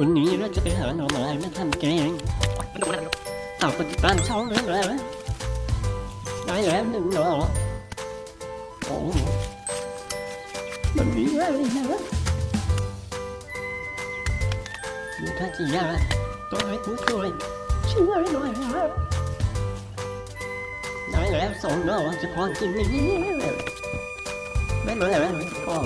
วันนี้เราจะไปหาหน่อไม้มาทำแกงเอาคนติดตามช่องเลยแล้วนะได้แล้วหนึ่งหน่อโอ้โหมันดีมากเลยนะดูท่าจะยากต้องให้ผู้ช่วยช่วยหน่อยนะได้แล้วสองหน่อจะพอกินนี่ไม่เหมือนอะไรไม่พอ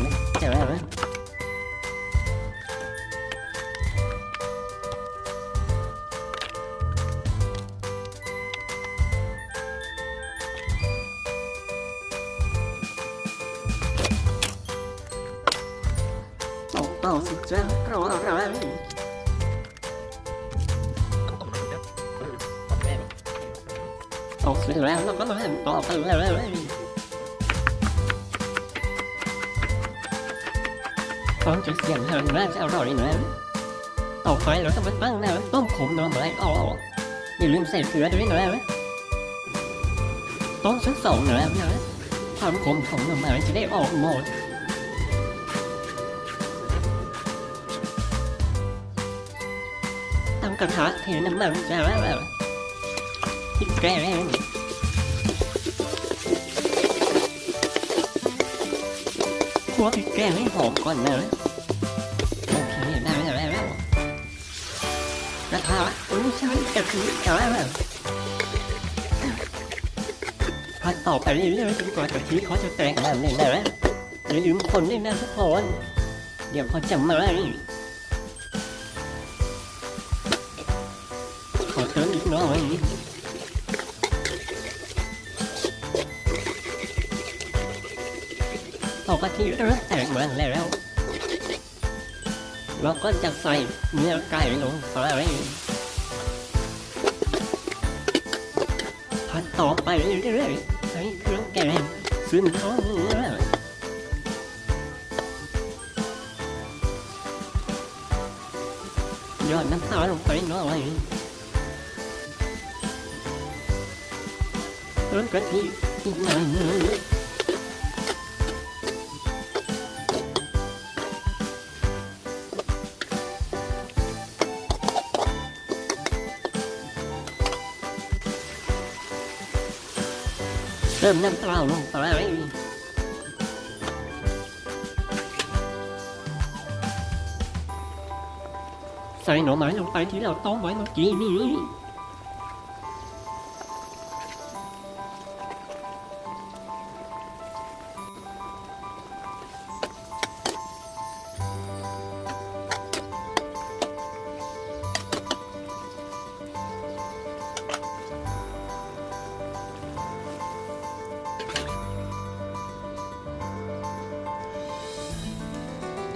เอาใส่แต้องจะเสียงเท่านั้นจะอร่อยหน่อยต่อไปเราต้องไปตั้งแล้าต้มขมนอนหน่อยอ๋ออย่าลืมใส่เกลือด้วยหน่อยนะต้องสักสองหน่อยนะความขมของนมหน่อยจะได้ออกหมด ตั้งกระทะเทน้ำมันจะแล้วแบบพริกแกงคั่วพริกแกงให้หอมก่อนนะโอเคได้แล้วได้แล้วกระทะอุ้ยใช่กระทิเอาแล้วพัดต่อไปเรื่อยๆจนกว่ากะทิเขาจะแตกน้ำเลยนะอย่าลืมคนด้วยนะทุกคนเดี๋ยวเขาจะมา อเติมอีกหน่อยพอากะทิเริ่มแตกมันแล้วเราก็จะใส่เนื้อไก่ลงไปผัดต่อไปเรื่อยๆใส่เครื่องแกงซึ่งท้องเนื้อยอดน้ำตาลลงไปหน่อย เริ่มกะทิเริ่มน้ำเปล่าลงไปใส่หน่อไม้ลงไปที่เราต้มไว้เมื่อกี้นี้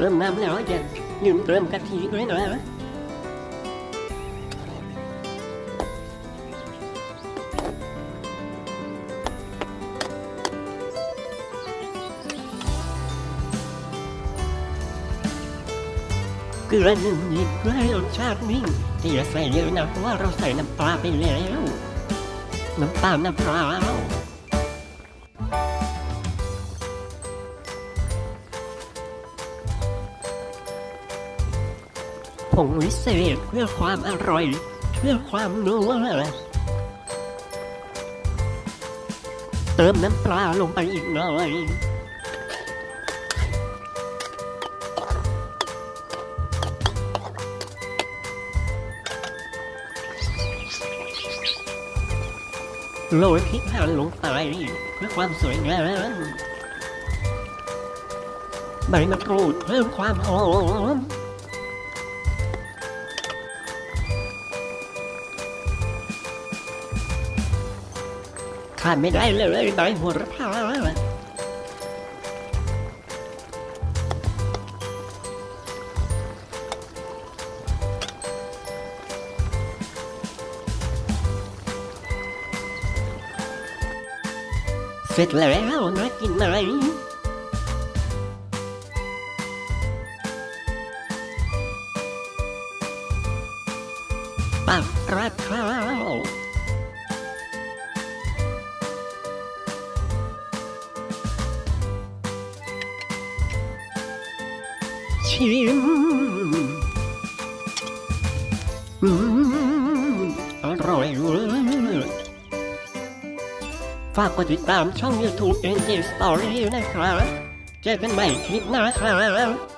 ริ่มน้ำแล้วจะลืมเติมกะทิด้วยหน่อยนะเกลือหนึ่งนิดเพื่อให้รสชาตินิ่งที่จะใส่เยอะนะเพราะว่าเราใส่น้ำปลาไปแล้ว น้ำตาลน้ำปลา ผงวิเศษเพื่อความอร่อย เพื่อความนัวเติมน้ำปลาลงไปอีกหน่อยโรยพริกหั่นลงไปเพื่อความสวยงามใบมะกรูดเพิ่มความหอม ขาดไม่ได้เลยใบโหัวระพาเสร็จแล้วนะกินอะไหมปักราดข้าว ชิมอืมอร่อยฝากกดติดตามช่อง YouTube NG Story นะครับ เจอกันใหม่คลิปหน้าครับ